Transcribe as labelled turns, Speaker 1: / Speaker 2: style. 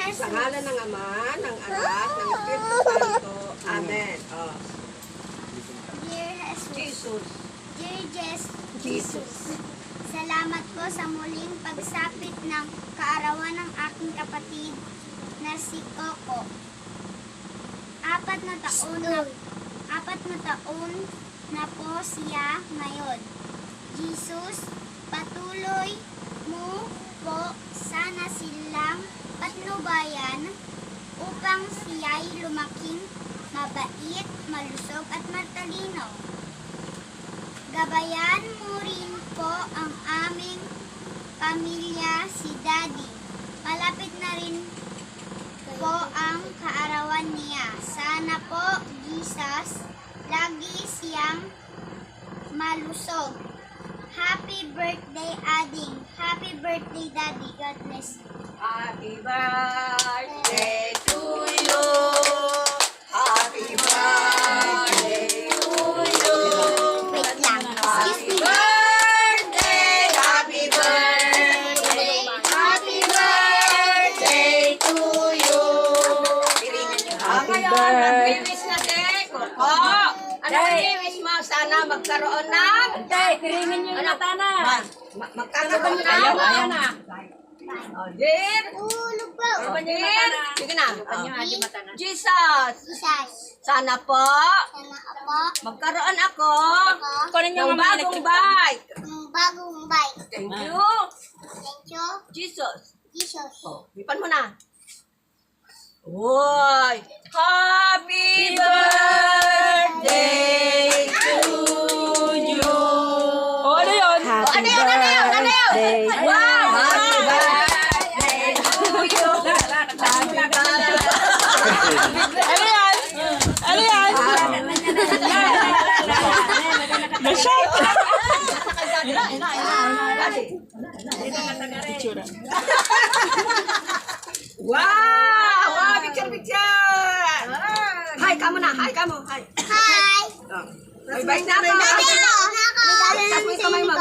Speaker 1: Sa ngalan ng Ama, ng Anak, ng Espiritu Santo. Amen. Oh.
Speaker 2: Dear Jesus,
Speaker 1: Jesus.
Speaker 2: Dear Jes
Speaker 1: Jesus.
Speaker 2: Salamat po sa muling pagsapit ng kaarawan ng aking kapatid na si Coco. Apat na taon na, apat na taon na po siya ngayon. Jesus, patuloy mo po sana silang patnubayan upang siya'y lumaking mabait, malusog at matalino. Gabayan mo rin po ang aming pamilya si Daddy. Malapit na rin po ang kaarawan niya. Sana po, Jesus, lagi siyang malusog. Happy birthday, Ading. Happy birthday, Daddy. God bless you.
Speaker 1: Happy birthday ngayon, mag-wish na din, Koko. Ano mag-wish mo? Sana magkaroon ng...
Speaker 3: Tay, kiringin niyo yung na.
Speaker 1: Ma- ma- magkakaroon ng...
Speaker 3: Ayaw, ayaw na.
Speaker 1: Oh, dear.
Speaker 2: Tulog po.
Speaker 1: Oh, dear. Sige na. Oh.
Speaker 3: adi mata na.
Speaker 1: Jesus,
Speaker 2: Jesus,
Speaker 1: sana po
Speaker 2: sana po
Speaker 1: magkaroon ako
Speaker 3: Kunin niyo
Speaker 1: ng bagong bike.
Speaker 2: ng bagong bike.
Speaker 1: Thank you,
Speaker 2: Thank you,
Speaker 1: Jesus.
Speaker 2: Jesus.
Speaker 1: Oh, lipan mo na. Uy! Happy birthday to you!
Speaker 3: O, ano yun?
Speaker 1: Happy ano yun? Ano yun? Ano yun? Wow! Happy birthday to you! Happy birthday!
Speaker 3: Ano yan? Ano yan? Na-shock! Picture.
Speaker 1: Wow! Kamo. Hi. Hi! Oh. Bye-bye na ako. Tapos yung kamay mo.